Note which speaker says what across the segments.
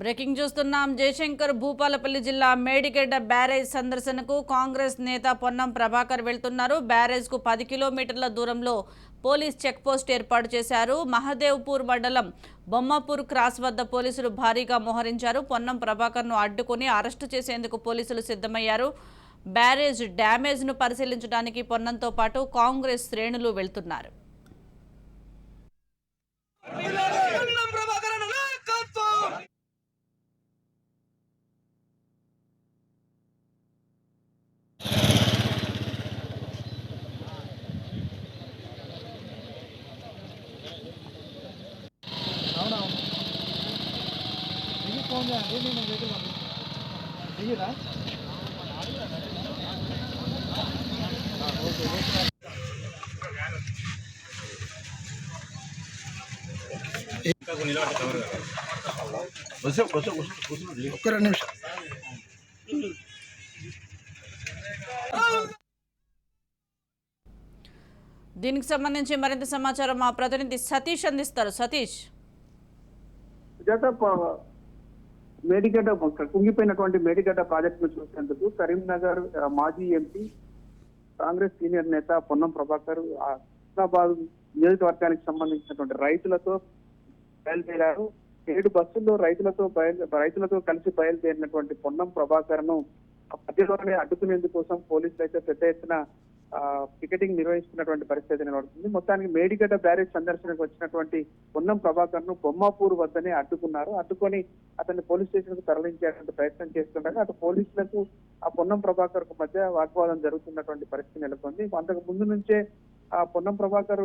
Speaker 1: Breaking చూస్తున్నాం జయశంకర్ భూపాలపల్లి జిల్లా Medigadda barrage సందర్శనకు కాంగ్రెస్ నేత పొన్నం ప్రభాకర్ వెళ్తున్నారు. బ్యారేజ్కు పది కిలోమీటర్ల దూరంలో పోలీస్ చెక్పోస్ట్ ఏర్పాటు చేశారు. మహదేవ్పూర్ మండలం బొమ్మపూర్ క్రాస్ వద్ద పోలీసులు భారీగా మోహరించారు. పొన్నం ప్రభాకర్ను అడ్డుకుని అరెస్టు చేసేందుకు పోలీసులు సిద్ధమయ్యారు. బ్యారేజ్ డ్యామేజ్ను పరిశీలించడానికి పొన్నంతో పాటు కాంగ్రెస్ శ్రేణులు వెళ్తున్నారు.
Speaker 2: చేయండి నేను వెహికల్ దిగిరా ఒక్క రెండు నిమిషం
Speaker 1: దీనికి సంబంధించి మరింత సమాచారం మా ప్రతినిధి సతీష్ అందిస్తారు. సతీష్.
Speaker 3: మేడిగడ్డ కుంగిపోయినటువంటి మేడిగడ్డ ప్రాజెక్టును చూసేందుకు కరీంనగర్ మాజీ ఎంపీ కాంగ్రెస్ సీనియర్ నేత పొన్నం ప్రభాకర్ హుస్నాబాద్ నియోజకవర్గానికి సంబంధించినటువంటి రైతులతో బయలుదేరారు. ఏడు బస్సుల్లో రైతులతో బయలు రైతులతో కలిసి బయలుదేరినటువంటి పొన్నం ప్రభాకర్ను మధ్యలోనే అడ్డుకునేందుకోసం పోలీసులు అయితే పెద్ద ఎత్తున పికెటింగ్ నిర్వహిస్తున్నటువంటి పరిస్థితి నిలబడుతుంది. మొత్తానికి మేడిగడ్డ బ్యారేజ్ సందర్శనకు వచ్చినటువంటి పొన్నం ప్రభాకర్ను బొమ్మాపూర్ వద్దనే అడ్డుకున్నారు. అడ్డుకొని అతన్ని పోలీస్ స్టేషన్కు తరలించేటువంటి ప్రయత్నం చేస్తుండగా అటు పోలీసులకు ఆ పొన్నం ప్రభాకర్కు మధ్య వాగ్వాదం జరుగుతున్నటువంటి పరిస్థితి నెలకొంది. అంతకు ముందు నుంచే ఆ పొన్నం ప్రభాకర్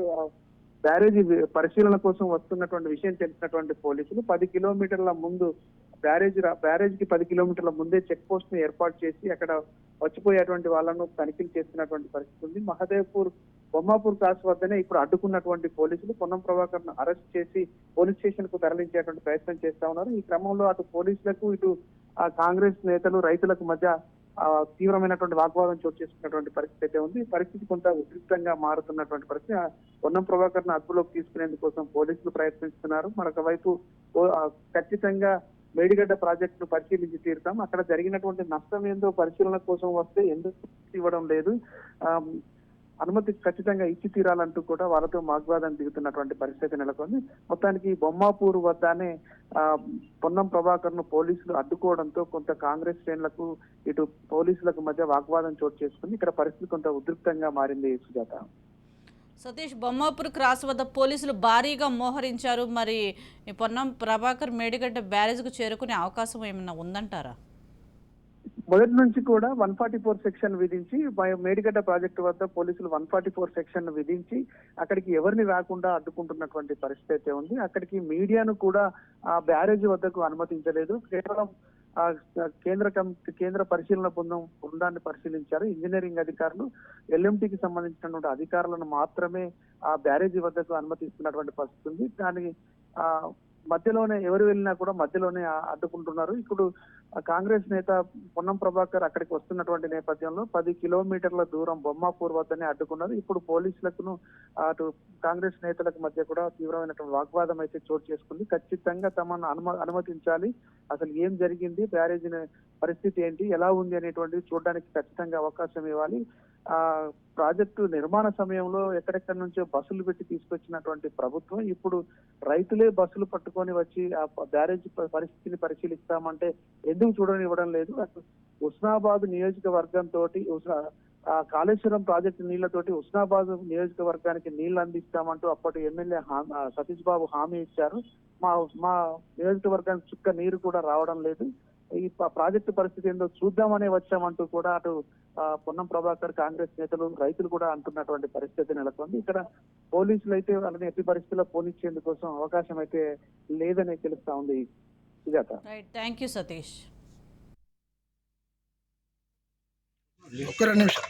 Speaker 3: బ్యారేజీ పరిశీలన కోసం వస్తున్నటువంటి విషయం తెలిసినటువంటి పోలీసులు పది కిలోమీటర్ల ముందు బ్యారేజ్ బ్యారేజ్కి పది కిలోమీటర్ల ముందే చెక్ పోస్ట్ను ఏర్పాటు చేసి అక్కడ వచ్చిపోయేటువంటి వాళ్ళను తనిఖీలు చేస్తున్నటువంటి పరిస్థితి ఉంది. మహదేవ్పూర్ బొమ్మాపూర్ క్రాస్ వద్దనే ఇప్పుడు అడ్డుకున్నటువంటి పోలీసులు పొన్నం ప్రభాకర్ను అరెస్ట్ చేసి పోలీస్ స్టేషన్కు తరలించేటువంటి ప్రయత్నం చేస్తా ఉన్నారు. ఈ క్రమంలో అటు పోలీసులకు ఇటు కాంగ్రెస్ నేతలు రైతులకు మధ్య తీవ్రమైనటువంటి వాగ్వాదం చోటు చేసుకున్నటువంటి పరిస్థితి అయితే ఉంది. పరిస్థితి కొంత ఉద్రిక్తంగా మారుతున్నటువంటి పరిస్థితి. ఆ, పొన్నం ప్రభాకర్ను అదుపులోకి తీసుకునేందుకోసం పోలీసులు ప్రయత్నిస్తున్నారు. మరొక వైపు ఖచ్చితంగా మేడిగడ్డ ప్రాజెక్టును పరిశీలించి తీరుతాం. అక్కడ జరిగినటువంటి నష్టం ఏందో పరిశీలన కోసం వస్తే ఎందుకు ఇవ్వడం లేదు? అనుమతి ఖచ్చితంగా ఇచ్చి తీరాలంటూ కూడా వాళ్ళతో వాగ్వాదం దిగుతున్నటువంటి పరిస్థితి నెలకొంది. మొత్తానికి బొమ్మాపూర్ వద్దనే పొన్నం ప్రభాకర్ను పోలీసులు అడ్డుకోవడంతో కొంత కాంగ్రెస్ శ్రేణులకు ఇటు పోలీసులకు మధ్య వాగ్వాదం చోటు చేసుకుంది. ఇక్కడ పరిస్థితి కొంత ఉద్రిక్తంగా మారింది సుజాత.
Speaker 1: సతీష్ బొమ్మాపూర్ క్రాస్ వద్ద పోలీసులు భారీగా మోహరించారు. మరి ఈ పొన్నం ప్రభాకర్ మేడిగడ్డ బ్యారేజ్కు చేరుకునే అవకాశం ఏమైనా ఉందంటారా?
Speaker 3: మొదటి నుంచి కూడా వన్ ఫార్టీ ఫోర్ సెక్షన్ విధించి మేడిగడ్డ ప్రాజెక్టు వద్ద పోలీసులు వన్ ఫార్టీ ఫోర్ సెక్షన్ విధించి అక్కడికి ఎవరిని రాకుండా అడ్డుకుంటున్నటువంటి పరిస్థితి అయితే ఉంది. అక్కడికి మీడియాను కూడా ఆ బ్యారేజ్ వద్దకు అనుమతించలేదు. కేవలం ఆ కేంద్ర కం- కేంద్ర పరిశీలన బృందం బృందాన్ని పరిశీలించారు. ఇంజనీరింగ్ అధికారులు ఎల్ఎంటీకి సంబంధించినటువంటి అధికారులను మాత్రమే ఆ బ్యారేజీ వద్దకు అనుమతిస్తున్నటువంటి పరిస్థితి ఉంది. దాని ఆ మధ్యలోనే ఎవరు వెళ్ళినా కూడా మధ్యలోనే అడ్డుకుంటున్నారు. ఇప్పుడు కాంగ్రెస్ నేత పొన్నం ప్రభాకర్ అక్కడికి వస్తున్నటువంటి నేపథ్యంలో పది కిలోమీటర్ల దూరం బొమ్మాపూర్ వద్దనే అడ్డుకున్నారు. ఇప్పుడు పోలీసులకును అటు కాంగ్రెస్ నేతలకు మధ్య కూడా తీవ్రమైనటువంటి వాగ్వాదం అయితే చోటు చేసుకుంది. ఖచ్చితంగా తమను అనుమ అనుమతించాలి. అసలు ఏం జరిగింది? బ్యారేజ్ పరిస్థితి ఏంటి? ఎలా ఉంది అనేటువంటిది చూడడానికి ఖచ్చితంగా అవకాశం ఇవ్వాలి. ఆ ప్రాజెక్టు నిర్మాణ సమయంలో ఎక్కడెక్కడి నుంచో బస్సులు పెట్టి తీసుకొచ్చినటువంటి ప్రభుత్వం ఇప్పుడు రైతులే బస్సులు పట్టుకొని వచ్చి ఆ బ్యారేజ్ పరిస్థితిని పరిశీలిస్తామంటే ఎందుకు చూడనివ్వడం లేదు? హుస్నాబాద్ ఉస్నాబాద్ నియోజకవర్గం తోటి ఉస్నా- ఆ కాళేశ్వరం ప్రాజెక్టు నీళ్ళతోటి ఉస్నాబాద్ నియోజకవర్గానికి నీళ్ళు అందిస్తామంటూ అప్పటి ఎమ్మెల్యే సతీష్ బాబు హామీ ఇచ్చారు. మా మా నియోజకవర్గానికి చుక్క నీరు కూడా రావడం లేదు. ఈ ప్రాజెక్టు పరిస్థితి ఏందో చూద్దామనే వచ్చామంటూ కూడా అటు పొన్నం ప్రభాకర్ కాంగ్రెస్ నేతలు రైతులు కూడా అంటున్నటువంటి పరిస్థితి నెలకొంది. ఇక్కడ పోలీసులు అయితే వాళ్ళని ఎట్టి పరిస్థితుల్లో పోనిచ్చేందుకోసం అవకాశం అయితే లేదని తెలుస్తా ఉంది Sujatha.
Speaker 1: Right thank you Satish
Speaker 2: ఒక్క రెండు నిమిషం